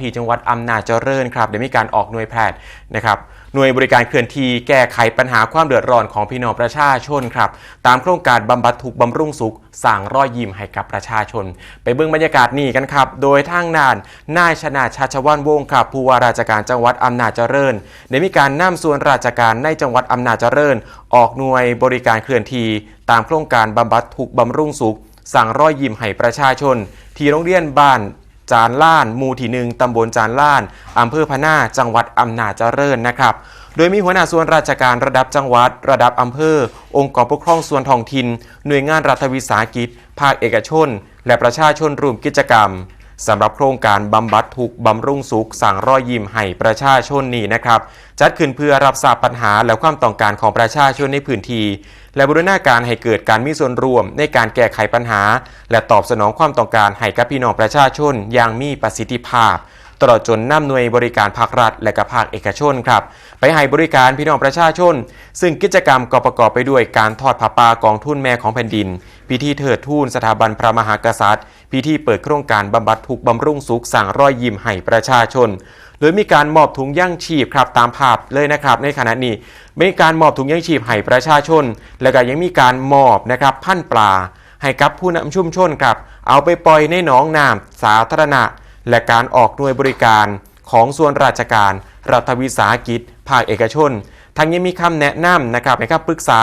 ที่จังหวัดอำนาจเจริญครับได้มีการออกหน่วยแพทย์นะครับหน่วยบริการเคลื่อนที่แก้ไขปัญหาความเดือดร้อนของพี่น้องประชาชนครับตามโครงการบำบัดทุกบำรุงสุขสั่งรอยยิ้มให้กับประชาชน ไปเบิ่งบรรยากาศนี่กันครับ โดยทางนานนายชนาชาชวันวงศ์ครับผู้ว่าราชการจังหวัดอำนาจเจริญได้มีการนำส่วนราชการในจังหวัดอำนาจเจริญ ออกหน่วยบริการเคลื่อนที่ตามโครงการบำบัดทุกบำรุงสุขสั่งรอยยิ้มให้ประชาชน ที่โรงเรียนบ้าน จานล่านหมู่ที่หนึ่งตำบลจานล่านอำเภอพะนาจังหวัดอำนาจเจริญนะครับ โดยมีหัวหน้าส่วนราชการระดับจังหวัด ระดับอำเภอ องค์กรปกครองส่วนท้องถิ่นหน่วยงานรัฐวิสาหกิจ ภาคเอกชน และประชาชนร่วมกิจกรรม สำหรับโครงการบำบัดทุกบำรุงสุขสั่งรอยยิ้มให้ประชาชนนี้นะครับ จัดขึ้นเพื่อรับทราบปัญหาและความต้องการของประชาชนในพื้นที่และบูรณาการให้เกิดการมีส่วนร่วมในการแก้ไขปัญหา และตอบสนองความต้องการให้กับพี่น้องประชาชนอย่างมีประสิทธิภาพ ตลอดจนนำหน่วยบริการภาครัฐ และก็ภาคเอกชนครับไปให้บริการพี่น้องประชาชน ซึ่งกิจกรรมก็ประกอบไปด้วยการทอดผ้าป่ากองทุนแม่ของแผ่นดิน พิธีเถิดทูนสถาบันพระมหากษัตริย์ พิธีเปิดโครงการบำบัดทุกบำรุงสุขสั่งรอยยิ้มให้ประชาชนหรือมีการมอบถุงย่างชีพครับตามภาพเลยนะครับ ในขณะนี้มีการมอบถุงย่างชีพให้ประชาชน และก็ยังมีการมอบนะครับพันปลา ให้กับผู้นำชุมชนครับ เอาไปปล่อยในหนองน้ำสาธารณะ และการออกหน่วยบริการของส่วนราชการรัฐวิสาหกิจ ภาคเอกชนทั้งยังมีคำแนะนำนะครับในคำปรึกษา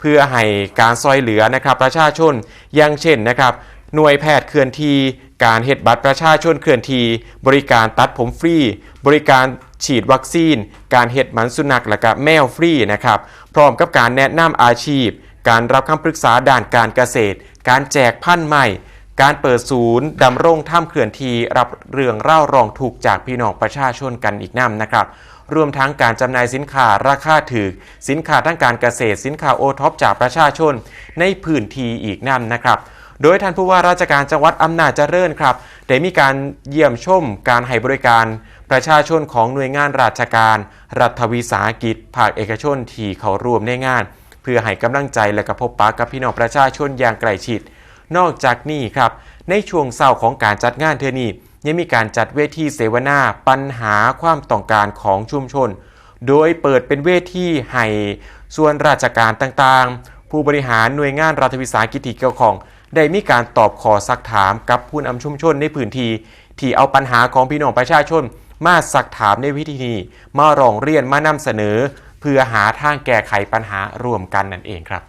เพื่อให้การซอยเหลือนะครับประชาชนอย่างเช่นนะครับ หน่วยแพทย์เคลื่อนที่การเฮ็ดบัตรประชาชนเคลื่อนที่บริการตัดผมฟรี บริการฉีดวัคซีน การเฮ็ดหมันสุนัขและก็แมวฟรีนะครับพร้อมกับการแนะนำอาชีพ การรับคำปรึกษาด้านการเกษตร การแจกพันธุ์ใหม่ การเปิดศูนย์ดำรงถ้ำเขื่อนทีรับเรื่องเล่ารองถูกจากพี่น้องประชาชนกันอีกน้ำนะครับรวมทั้งการจำหน่ายสินค้าราคาถือสินค้าทั้งการเกษตรสินค้าโอท็อปจากประชาชนในพื้นที่อีกน้ำนะครับโดยท่านผู้ว่าราชการจังหวัดอำนาจเจริญครับได้มีการเยี่ยมชมการให้บริการประชาชนของหน่วยงานราชการ รัฐวิสาหกิจ ภาคเอกชนที่เขาร่วมในงาน เพื่อให้กำลังใจและกระพบปะกับพี่น้องประชาชนอย่างใกล้ชิด นอกจากนี้ครับในช่วงเศร้าของการจัดงานเทอนี้ยังมีการจัดเวทีเสวนาปัญหาความต้องการของชุมชน โดยเปิดเป็นเวทีให้ส่วนราชการต่างๆ ผู้บริหารหน่วยงานรัฐวิสาหกิจที่เกี่ยวข้องได้มีการตอบขอซักถามกับผู้นำชุมชนในพื้นที่ที่เอาปัญหาของพี่น้องประชาชน มาสักถามในวิธีนี้มาร้องเรียนมานำเสนอ เพื่อหาทางแก้ไขปัญหาร่วมกันนั่นเองครับ